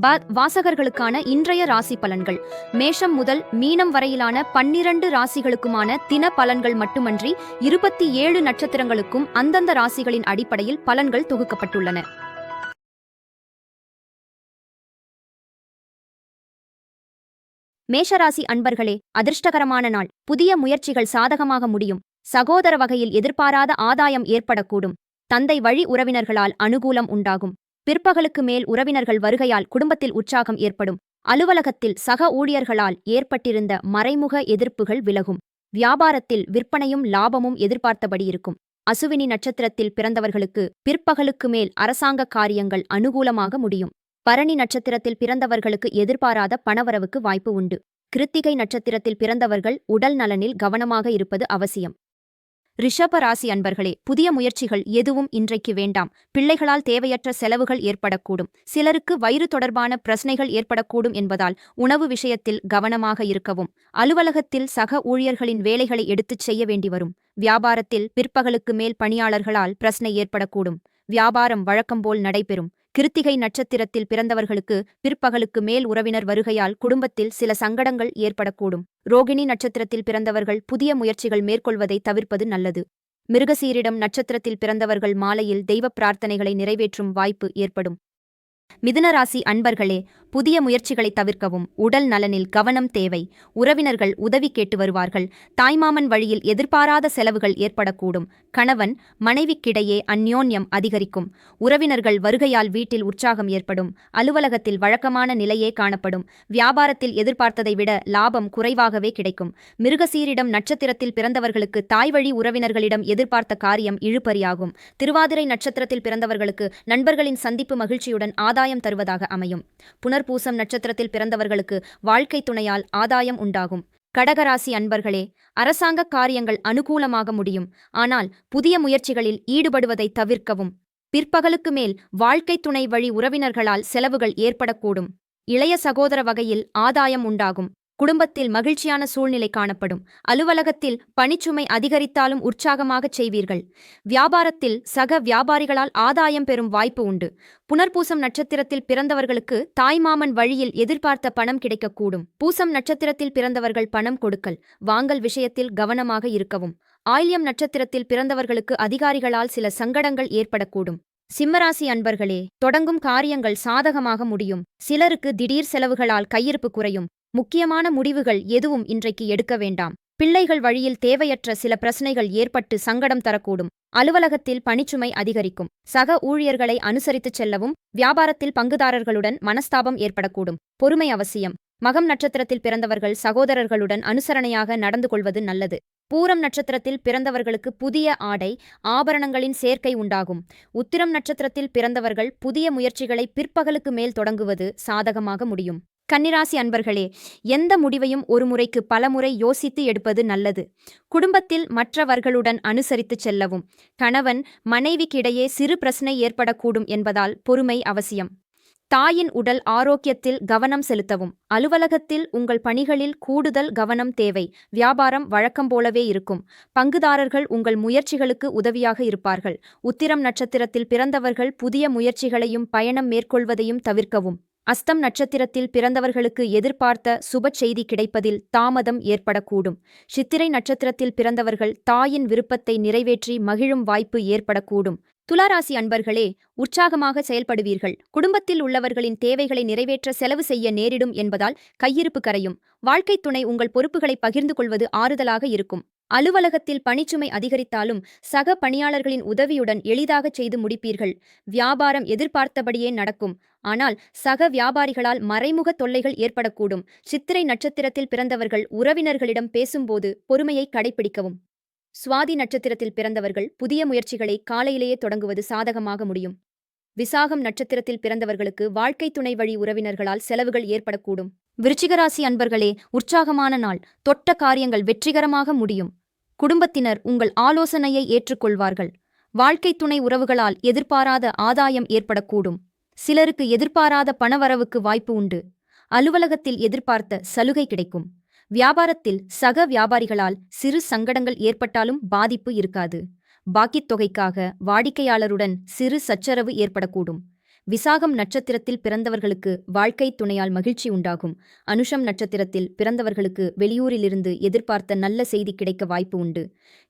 பா- வாசகர்களுக்கான இன்றைய ராசி பலன்கள். மேஷம் முதல் மீனம் வரையிலான பன்னிரண்டு ராசிகளுக்குமான தின பலன்கள் மட்டுமன்றி இருபத்தி ஏழு நட்சத்திரங்களுக்கும் அந்தந்த ராசிகளின் அடிப்படையில் பலன்கள் தொகுக்கப்பட்டுள்ளன. மேஷராசி அன்பர்களே அதிர்ஷ்டகரமான நாள். புதிய முயற்சிகள் சாதகமாக முடியும். சகோதர வகையில் எதிர்பாராத ஆதாயம் ஏற்படக்கூடும். தந்தை வழி உறவினர்களால் அனுகூலம் உண்டாகும். பிற்பகலுக்கு மேல் உறவினர்கள் வருகையால் குடும்பத்தில் உற்சாகம் ஏற்படும். அலுவலகத்தில் சக ஊழியர்களால் ஏற்பட்டிருந்த மறைமுக எதிர்ப்புகள் விலகும். வியாபாரத்தில் விற்பனையும் லாபமும் எதிர்பார்த்தபடி இருக்கும். அசுவினி நட்சத்திரத்தில் பிறந்தவர்களுக்கு பிற்பகலுக்கு மேல் அரசாங்க காரியங்கள் அனுகூலமாக முடியும். பரணி நட்சத்திரத்தில் பிறந்தவர்களுக்கு எதிர்பாராத பணவரவுக்கு வாய்ப்பு உண்டு. கிருத்திகை நட்சத்திரத்தில் பிறந்தவர்கள் உடல் நலனில் கவனமாக இருப்பது அவசியம். ரிஷப ராசி அன்பர்களே புதிய முயற்சிகள் எதுவும் இன்றைக்கு வேண்டாம். பிள்ளைகளால் தேவையற்ற செலவுகள் ஏற்படக்கூடும். சிலருக்கு வயிறு தொடர்பான பிரச்சனைகள் ஏற்படக்கூடும் என்பதால் உணவு விஷயத்தில் கவனமாக இருக்கவும். அலுவலகத்தில் சக ஊழியர்களின் வேலைகளை எடுத்துச் செய்ய வேண்டி வரும். வியாபாரத்தில் பிற்பகலுக்கு மேல் பணியாளர்களால் பிரச்சனை ஏற்படக்கூடும். வியாபாரம் வழக்கம்போல் நடைபெறும். கிருத்திகை நட்சத்திரத்தில் பிறந்தவர்களுக்கு பிற்பகலுக்கு மேல் உறவினர் வருகையால் குடும்பத்தில் சில சங்கடங்கள் ஏற்படக்கூடும். ரோகிணி நட்சத்திரத்தில் பிறந்தவர்கள் புதிய முயற்சிகள் மேற்கொள்வதை தவிர்ப்பது நல்லது. மிருகசீரிடம் நட்சத்திரத்தில் பிறந்தவர்கள் மாலையில் தெய்வ பிரார்த்தனைகளை நிறைவேற்றும் வாய்ப்பு ஏற்படும். மிதுனராசி அன்பர்களே புதிய முயற்சிகளை தவிர்க்கவும். உடல் நலனில் கவனம் தேவை. உறவினர்கள் உதவி கேட்டு வருவார்கள். தாய்மாமன் வழியில் எதிர்பாராத செலவுகள் ஏற்படக்கூடும். கணவன் மனைவிக்கிடையே அந்யோன்யம் அதிகரிக்கும். உறவினர்கள் வருகையால் வீட்டில் உற்சாகம் ஏற்படும். அலுவலகத்தில் வழக்கமான நிலையே காணப்படும். வியாபாரத்தில் எதிர்பார்த்ததை விட லாபம் குறைவாகவே கிடைக்கும். மிருகசீரிடம் நட்சத்திரத்தில் பிறந்தவர்களுக்கு தாய்வழி உறவினர்களிடம் எதிர்பார்த்த காரியம் இழுபறியாகும். திருவாதிரை நட்சத்திரத்தில் பிறந்தவர்களுக்கு நண்பர்களின் சந்திப்பு மகிழ்ச்சியுடன் ஆதாயம் தருவதாக அமையும். புனர் புனர்பூசம் நட்சத்திரத்தில் பிறந்தவர்களுக்கு வாழ்க்கை துணையால் ஆதாயம் உண்டாகும். கடகராசி அன்பர்களே அரசாங்க காரியங்கள் அனுகூலமாக முடியும். ஆனால் புதிய முயற்சிகளில் ஈடுபடுவதை தவிர்க்கவும். பிற்பகலுக்கு மேல் வாழ்க்கை துணை வழி உறவினர்களால் செலவுகள் ஏற்படக்கூடும். இளைய சகோதர வகையில் ஆதாயம் உண்டாகும். குடும்பத்தில் மகிழ்ச்சியான சூழ்நிலை காணப்படும். அலுவலகத்தில் பணிச்சுமை அதிகரித்தாலும் உற்சாகமாகச் செய்வீர்கள். வியாபாரத்தில் சக வியாபாரிகளால் ஆதாயம் பெறும் வாய்ப்பு உண்டு. புனர்பூசம் நட்சத்திரத்தில் பிறந்தவர்களுக்கு தாய்மாமன் வழியில் எதிர்பார்த்த பணம் கிடைக்கக்கூடும். பூசம் நட்சத்திரத்தில் பிறந்தவர்கள் பணம் கொடுக்கல். வாங்கல் விஷயத்தில் கவனமாக இருக்கவும். ஆயில்யம் நட்சத்திரத்தில் பிறந்தவர்களுக்கு அதிகாரிகளால் சில சங்கடங்கள் ஏற்படக்கூடும். சிம்மராசி அன்பர்களே தொடங்கும் காரியங்கள் சாதகமாக முடியும். சிலருக்கு திடீர் செலவுகளால் கையிருப்பு குறையும். முக்கியமான முடிவுகள் எதுவும் இன்றைக்கு எடுக்க வேண்டாம். பிள்ளைகள் வழியில் தேவையற்ற சில பிரச்சனைகள் ஏற்பட்டு சங்கடம் தரக்கூடும். அலுவலகத்தில் பணிச்சுமை அதிகரிக்கும். சக ஊழியர்களை அனுசரித்துச் செல்லவும் வியாபாரத்தில் பங்குதாரர்களுடன் மனஸ்தாபம் ஏற்படக்கூடும். பொறுமை அவசியம். மகம் நட்சத்திரத்தில் பிறந்தவர்கள் சகோதரர்களுடன் அனுசரணையாக நடந்து கொள்வது நல்லது. பூரம் நட்சத்திரத்தில் பிறந்தவர்களுக்கு புதிய ஆடை ஆபரணங்களின் சேர்க்கை உண்டாகும். உத்திரம் நட்சத்திரத்தில் பிறந்தவர்கள் புதிய முயற்சிகளை பிற்பகலுக்கு மேல் தொடங்குவது சாதகமாக முடியும். கன்னிராசி அன்பர்களே எந்த முடிவையும் ஒரு முறைக்கு பலமுறை யோசித்து எடுப்பது நல்லது. குடும்பத்தில் மற்றவர்களுடன் அனுசரித்துச் செல்லவும். கணவன் மனைவிக்கிடையே சிறு பிரச்சனை ஏற்படக்கூடும் என்பதால் பொறுமை அவசியம். தாயின் உடல் ஆரோக்கியத்தில் கவனம் செலுத்தவும். அலுவலகத்தில் உங்கள் பணிகளில் கூடுதல் கவனம் தேவை. வியாபாரம் வழக்கம் போலவே இருக்கும். பங்குதாரர்கள் உங்கள் முயற்சிகளுக்கு உதவியாக இருப்பார்கள். உத்திரம் நட்சத்திரத்தில் பிறந்தவர்கள் புதிய முயற்சிகளையும் பயணம் மேற்கொள்வதையும் தவிர்க்கவும். அஸ்தம் நட்சத்திரத்தில் பிறந்தவர்களுக்கு எதிர்பார்த்த சுப செய்தி கிடைப்பதில் தாமதம் ஏற்படக்கூடும். சித்திரை நட்சத்திரத்தில் பிறந்தவர்கள் தாயின் விருப்பத்தை நிறைவேற்றி மகிழும் வாய்ப்பு ஏற்படக்கூடும். துளாராசி அன்பர்களே உற்சாகமாக செயல்படுவீர்கள். குடும்பத்தில் உள்ளவர்களின் தேவைகளை நிறைவேற்ற செலவு செய்ய நேரிடும் என்பதால் கையிருப்பு கரையும். வாழ்க்கைத் துணை உங்கள் பொறுப்புகளை பகிர்ந்து கொள்வது ஆறுதலாக இருக்கும். அலுவலகத்தில் பணிச்சுமை அதிகரித்தாலும் சக பணியாளர்களின் உதவியுடன் எளிதாகச் செய்து முடிப்பீர்கள். வியாபாரம் எதிர்பார்த்தபடியே நடக்கும். ஆனால் சக வியாபாரிகளால் மறைமுக தொல்லைகள் ஏற்படக்கூடும். சித்திரை நட்சத்திரத்தில் பிறந்தவர்கள் உறவினர்களிடம் பேசும்போது பொறுமையை கடைபிடிக்கவும் சுவாதி நட்சத்திரத்தில் பிறந்தவர்கள் புதிய முயற்சிகளை காலையிலேயே தொடங்குவது சாதகமாக முடியும். விசாகம் நட்சத்திரத்தில் பிறந்தவர்களுக்கு வாழ்க்கை துணை வழி உறவினர்களால் செலவுகள் ஏற்படக்கூடும். விருச்சிகராசி அன்பர்களே உற்சாகமான நாள். தொட்ட காரியங்கள் வெற்றிகரமாக முடியும். குடும்பத்தினர் உங்கள் ஆலோசனையை ஏற்றுக்கொள்வார்கள். வாழ்க்கை துணை உறவுகளால் எதிர்பாராத ஆதாயம் ஏற்படக்கூடும். சிலருக்கு எதிர்பாராத பணவரவுக்கு வாய்ப்பு உண்டு. அலுவலகத்தில் எதிர்பார்த்த சலுகை கிடைக்கும். வியாபாரத்தில் சக வியாபாரிகளால் சிறு சங்கடங்கள் ஏற்பட்டாலும் பாதிப்பு இருக்காது. பாக்கித் தொகைக்காக வாடிக்கையாளருடன் சிறு சச்சரவு ஏற்படக்கூடும். விசாகம் நட்சத்திரத்தில் பிறந்தவர்களுக்கு வாழ்க்கை துணையால் மகிழ்ச்சி உண்டாகும். அனுஷம் நட்சத்திரத்தில் பிறந்தவர்களுக்கு வெளியூரிலிருந்து எதிர்பார்த்த நல்ல செய்தி கிடைக்க வாய்ப்பு உண்டு.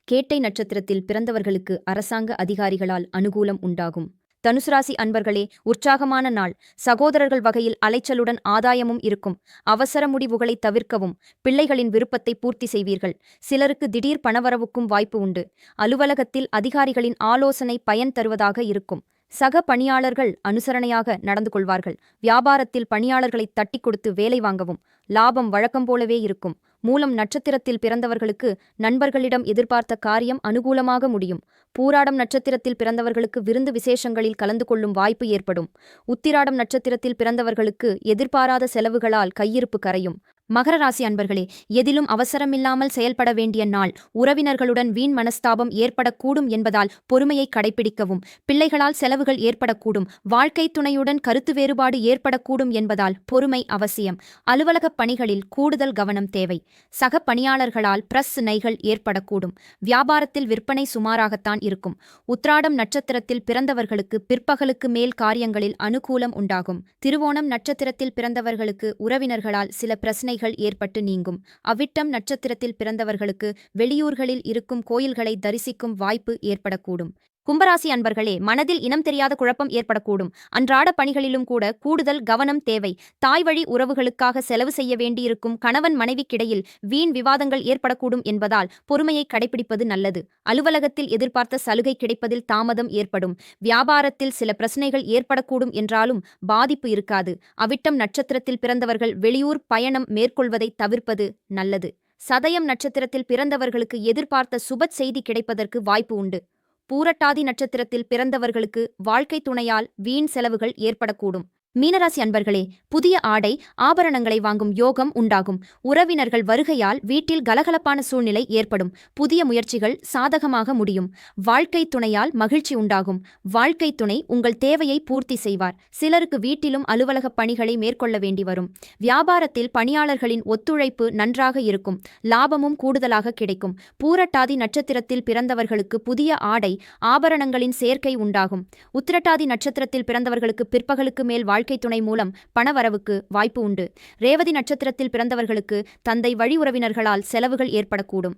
கேட்டை நட்சத்திரத்தில் பிறந்தவர்களுக்கு அரசாங்க அதிகாரிகளால் அனுகூலம் உண்டாகும். தனுசுராசி அன்பர்களே உற்சாகமான நாள். சகோதரர்கள் வகையில் அலைச்சலுடன் ஆதாயமும் இருக்கும். அவசர முடிவுகளை தவிர்க்கவும் பிள்ளைகளின் விருப்பத்தை பூர்த்தி செய்வீர்கள். சிலருக்கு திடீர் பணவரவுக்கும் வாய்ப்பு உண்டு. அலுவலகத்தில் அதிகாரிகளின் ஆலோசனை பயன் தருவதாக இருக்கும். சக பணியாளர்கள் அனுசரணையாக நடந்து கொள்வார்கள். வியாபாரத்தில் பணியாளர்களை தட்டி கொடுத்து வேலை வாங்கவும் லாபம் வழக்கம் போலவே இருக்கும். மூலம் நட்சத்திரத்தில் பிறந்தவர்களுக்கு நண்பர்களிடம் எதிர்பார்த்த காரியம் அனுகூலமாக முடியும். பூராடம் நட்சத்திரத்தில் பிறந்தவர்களுக்கு விருந்து விசேஷங்களில் கலந்து கொள்ளும் வாய்ப்பு ஏற்படும். உத்திராடம் நட்சத்திரத்தில் பிறந்தவர்களுக்கு எதிர்பாராத செலவுகளால் கையிருப்பு கரையும். மகர ராசி அன்பர்களே எதிலும் அவசரமில்லாமல் செயல்பட வேண்டிய நாள் உறவினர்களுடன் வீண் மனஸ்தாபம் ஏற்படக்கூடும் என்பதால் பொறுமையை கடைபிடிக்கவும் பிள்ளைகளால் செலவுகள் ஏற்படக்கூடும் வாழ்க்கை துணையுடன் கருத்து வேறுபாடு ஏற்படக்கூடும் என்பதால் பொறுமை அவசியம். அலுவலகப் பணிகளில் கூடுதல் கவனம் தேவை. சக பணியாளர்களால் பிரஸ் நைகள் ஏற்படக்கூடும். வியாபாரத்தில் விற்பனை சுமாராகத்தான் இருக்கும். உத்ராடம் நட்சத்திரத்தில் பிறந்தவர்களுக்கு பிற்பகலுக்கு மேல் காரியங்களில் அனுகூலம் உண்டாகும். திருவோணம் நட்சத்திரத்தில் பிறந்தவர்களுக்கு உறவினர்களால் சில பிரச்சனைகள் ஏற்பட்டு நீங்கும். அவ்விட்டம் நட்சத்திரத்தில் பிறந்தவர்களுக்கு வெளியூர்களில் இருக்கும் கோயில்களை தரிசிக்கும் வாய்ப்பு ஏற்படக்கூடும். கும்பராசி அன்பர்களே மனதில் இனம் தெரியாத குழப்பம் ஏற்படக்கூடும். அன்றாட பணிகளிலும் கூட கூடுதல் கவனம் தேவை. தாய் வழி உறவுகளுக்காக செலவு செய்ய வேண்டியிருக்கும் கணவன் மனைவிக்கிடையில் வீண் விவாதங்கள் ஏற்படக்கூடும் என்பதால் பொறுமையை கடைபிடிப்பது நல்லது. அலுவலகத்தில் எதிர்பார்த்த சலுகை கிடைப்பதில் தாமதம் ஏற்படும். வியாபாரத்தில் சில பிரச்சனைகள் ஏற்படக்கூடும் என்றாலும் பாதிப்பு இருக்காது. அவிட்டம் நட்சத்திரத்தில் பிறந்தவர்கள் வெளியூர் பயணம் மேற்கொள்வதை தவிர்ப்பது நல்லது. சதயம் நட்சத்திரத்தில் பிறந்தவர்களுக்கு எதிர்பார்த்த சுப செய்தி கிடைப்பதற்கு வாய்ப்பு உண்டு. பூரட்டாதி நட்சத்திரத்தில் பிறந்தவர்களுக்கு வாழ்க்கை துணையால் வீண் செலவுகள் ஏற்படக்கூடும். மீனராசி அன்பர்களே புதிய ஆடை ஆபரணங்களை வாங்கும் யோகம் உண்டாகும். உறவினர்கள் வருகையால் வீட்டில் கலகலப்பான சூழ்நிலை ஏற்படும். புதிய முயற்சிகள் சாதகமாக முடியும். வாழ்க்கை துணையால் மகிழ்ச்சி உண்டாகும். வாழ்க்கை துணை உங்கள் தேவையை பூர்த்தி செய்வார். சிலருக்கு வீட்டிலும் அலுவலகப் பணிகளை மேற்கொள்ள வேண்டி வரும். வியாபாரத்தில் பணியாளர்களின் ஒத்துழைப்பு நன்றாக இருக்கும். லாபமும் கூடுதலாக கிடைக்கும். பூரட்டாதி நட்சத்திரத்தில் பிறந்தவர்களுக்கு புதிய ஆடை ஆபரணங்களின் சேர்க்கை உண்டாகும். உத்திரட்டாதி நட்சத்திரத்தில் பிறந்தவர்களுக்கு பிற்பகலுக்கு மேல் வாழ் வாழ்க்கை துணை மூலம் பணவரவுக்கு வாய்ப்பு உண்டு. ரேவதி நட்சத்திரத்தில் பிறந்தவர்களுக்கு தந்தை வழி உறவினர்களால் செலவுகள் ஏற்படக்கூடும்.